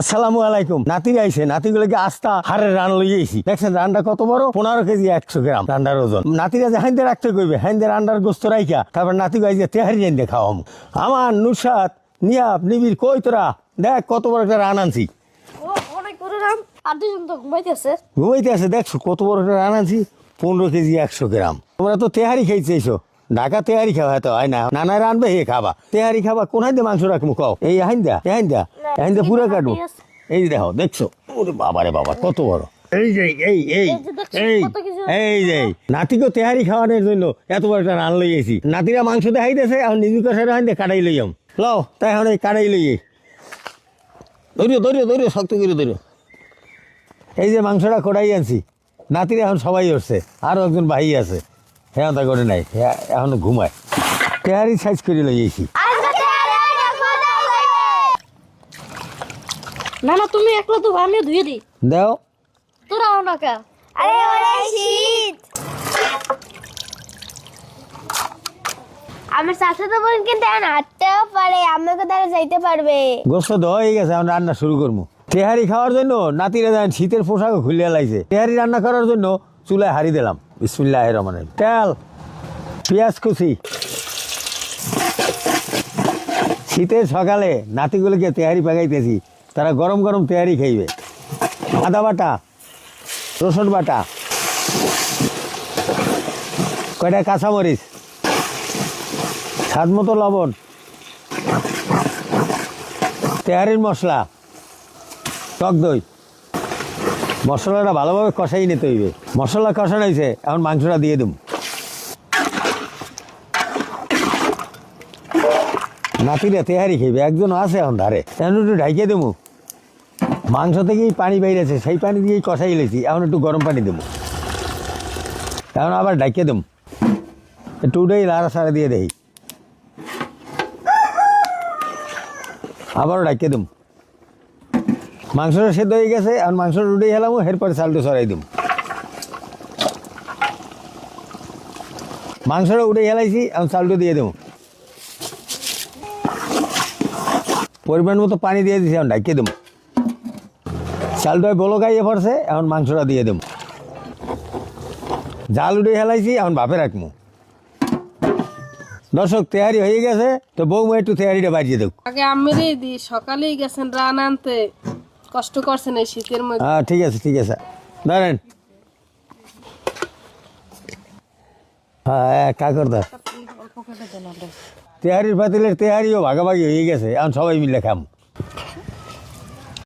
আসসালামু আলাইকুম। নাতি আইছে নাতিগুলোকে আস্তা হারের রান লইয়েছি দেখছেন রানটা কত বড়? পনেরো কেজি একশো গ্রাম। রান্নার ওজন। নাতিরা যে হাইন্দে রাখতে কইবে হাইন্দে রান্নার গোস্ত রাইখা তারপর নাতি গাইছে তেহারি জাইন্দে খাওয়াম। আমার নুসাদ নিয়াব নিবির কই তোরা? দেখ কত বড় একটা রান আনছি। ঘুমাইতে আছে। দেখছ কত বড় একটা রান আনছি। পনেরো কেজি একশো গ্রাম। তোমরা তো তেহারি খাইছেছো ঢাকা তেহারি খাওয়া তো হয় না। নানা রানবে হে খাবা। তেহারি খাবা কোন হাইন্দে মাংস রাখব কও? এই হাইন্দা হাইন্দা। হাইন্দা পুরো কাটবো। এই যে দেখো দেখছ? ওরে বাবারে বাবা কত বড়। এই যে এই এই এই এই এই যে নাতিকে তেহারি খাওয়ানোর জন্য এত বড় একটা রান লইয়েছি নাতিরা মাংস দেখাইতেছে এখন নিজু কাছে হাইন্দে কাটাই লইয়াম লও তাই এখন এই কাটাই লইয়ে ধরিও ধরিও ধরিও শক্ত করে ধরিও। এই যে মাংসটা কড়াই আনছি নাতিরা এখন সবাই উঠছে আরও একজন ভাই আছে। হ্যাঁ তা করে নাই হ্যাঁ এখন ঘুমায়। তেহারি সাইজ করে লইয়েছি না না তুমি একলা তো আমিও ধুয়ে দিই। দাও। তোরা না কা। আরে ওরে শীত। আমার তো বোন কিন্তু এখন হাঁটতেও পারে আমাকে তারা যাইতে পারবে। গোস্ত দেওয়া হয়ে গেছে এখন রান্না শুরু করব। তেহারি খাওয়ার জন্য নাতিরা দেন শীতের পোশাকও খুলে লাইছে। তেহারি রান্না করার জন্য চুলায় হারি দিলাম। বিসমিল্লাহ রহমান তেল পেঁয়াজ কুচি। শীতের সকালে নাতিগুলোকে তেহারি পাকাইতেছি। তারা গরম গরম তেহারি খাইবে। আদা বাটা, রসুন বাটা, কয়টা কাঁচামরিচ, স্বাদ মতো লবণ, তেহারির মশলা, টক দই। মশলাটা ভালোভাবে কষাই নিতে হইবে। মশলা কষানো হয়েছে, এখন মাংসটা দিয়ে দেব নাতিরা তেহারি খাইবে, একজন আছে এখন ধারে এখন ঢাইকে দেবো মাংস থেকেই পানি বাইরেছে সেই পানি দিয়েই কষাই লেছি। এখন একটু গরম পানি দেবো। এখন আবার ঢাইকে দেবো। একটু উঠেই লাড়া সাড়া দিয়ে দেই। আবারও ঢাকিয়ে দেবো। মাংসটা সেদ্ধ হয়ে গেছে আর মাংসটা উঠে গেলাম এরপরে চালটা সরাই দেবো। মাংসটা উঠে হেলাইছি আমি চালটা দিয়ে দেবো। পরিমাণ মতো পানি দিয়ে দিছি, এখন ঢাকিয়ে দেবো। চালটা বলো গাইয়ে পড়ছে এখন মাংসটা দিয়ে দেবো জাল উঠে হেলাইছি এখন ভাপে রাখব দর্শক তেয়ারি হয়ে গেছে তো বৌমা একটু তেয়ারিটা বাজিয়ে দেবো আগে আমেরই দি সকালেই গেছেন রান আনতে কষ্ট করছেন এই শীতের মধ্যে। হ্যাঁ ঠিক আছে ঠিক আছে। ধরেন হ্যাঁ কাকর দা তেহারির পাতিলের তেহারিও ভাগাভাগি হয়ে গেছে এখন সবাই মিলে খাম।